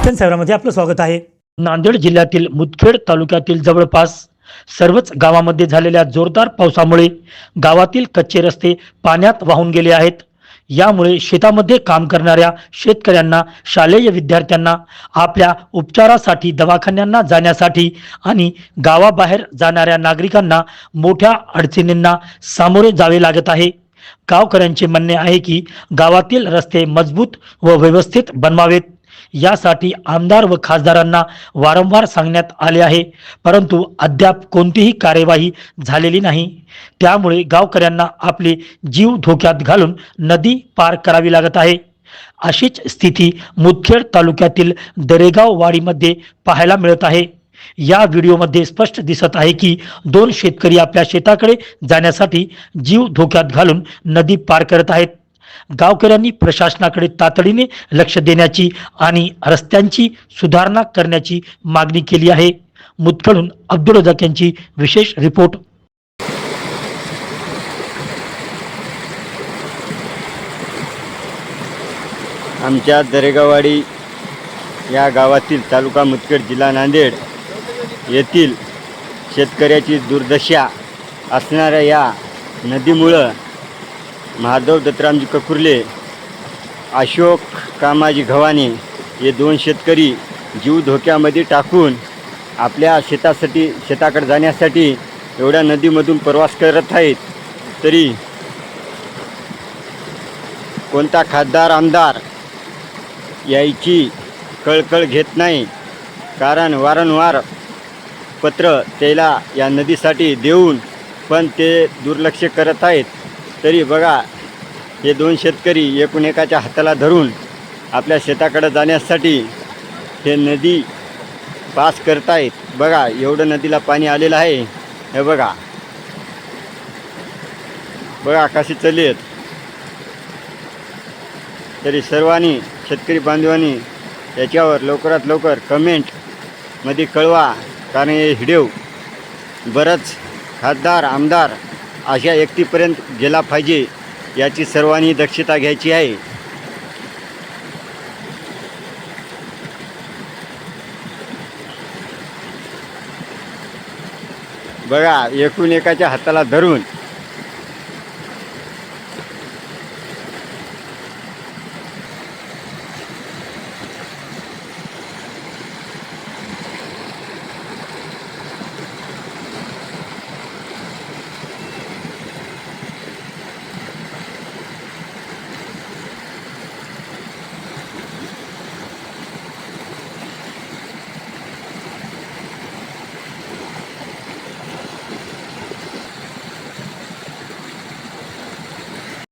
किशन साहेबांमध्ये आपलं स्वागत आहे. नांदेड जिल्ह्यातील मुदखेड तालुक्यातील जवळपास सर्वच गावामध्ये झालेल्या जोरदार पावसामुळे गावातील कच्चे रस्ते पाण्यात वाहून गेले आहेत. यामुळे शेतामध्ये काम करणाऱ्या शेतकऱ्यांना शालेय विद्यार्थ्यांना आपल्या उपचारासाठी दवाखान्यांना जाण्यासाठी आणि गावाबाहेर जाणाऱ्या नागरिकांना मोठ्या अडचणींना सामोरे जावे लागत आहे. गावकऱ्यांचे म्हणणे आहे की गावातील रस्ते मजबूत व व्यवस्थित बनवावेत. यासाठी आमदार व खासदारांना वारंवार सांगण्यात आले आहे. परंतु अद्याप कोणतीही कार्यवाही झालेली नाही. त्यामुळे गावकऱ्यांना आपले जीव धोक्यात घालून नदी पार करावी लागत आहे. अशीच स्थिती मुदखेड तालुक्यातील दरेगाव वाडीमध्ये पाहायला मिळत आहे. या व्हिडिओमध्ये स्पष्ट दिसत आहे की दोन शेतकरी आपल्या शेताकडे जाण्यासाठी जीव धोक्यात घालून नदी पार करत आहेत. गावकऱ्यांनी प्रशासनाकडे तातडीने लक्ष देण्याची आणि रस्त्यांची सुधारणा करण्याची मागणी केली आहे. मुतकडून अब्दुल रजाक यांची विशेष रिपोर्ट. आमच्या दरेगावाडी या गावातील तालुका मुदखेड जिल्हा नांदेड येथील शेतकऱ्याची दुर्दशा असणाऱ्या या नदीमुळं महादेव दत्तरामजी ककुर्ले अशोक कामाजी घवाने हे दोन शेतकरी जीव धोक्यामध्ये टाकून आपल्या शेतासाठी शेताकडे जाण्यासाठी एवढ्या नदीमधून प्रवास करत आहेत. तरी कोणता खासदार आमदार यायची कळकळ घेत नाही. कारण वारंवार पत्र त्याला या नदीसाठी देऊन पण ते दुर्लक्ष करत आहेत. तरी बघा हे दोन शेतकरी एकूण एकाच्या हाताला धरून आपल्या शेताकडं जाण्यासाठी हे नदी पास करतायत. बघा एवढं नदीला पाणी आलेलं आहे. हे बघा. बघा कशी चालली आहेत. तरी सर्वांनी शेतकरी बांधवांनी याच्यावर लवकरात लवकर कमेंटमध्ये कळवा. कारण हे व्हिडिओ बरंच खासदार आमदार अशा व्यक्तीपर्यंत गेला पाहिजे याची सर्वांनी दक्षता घ्यायची आहे. बघा एकूण एकाच्या हाताला धरून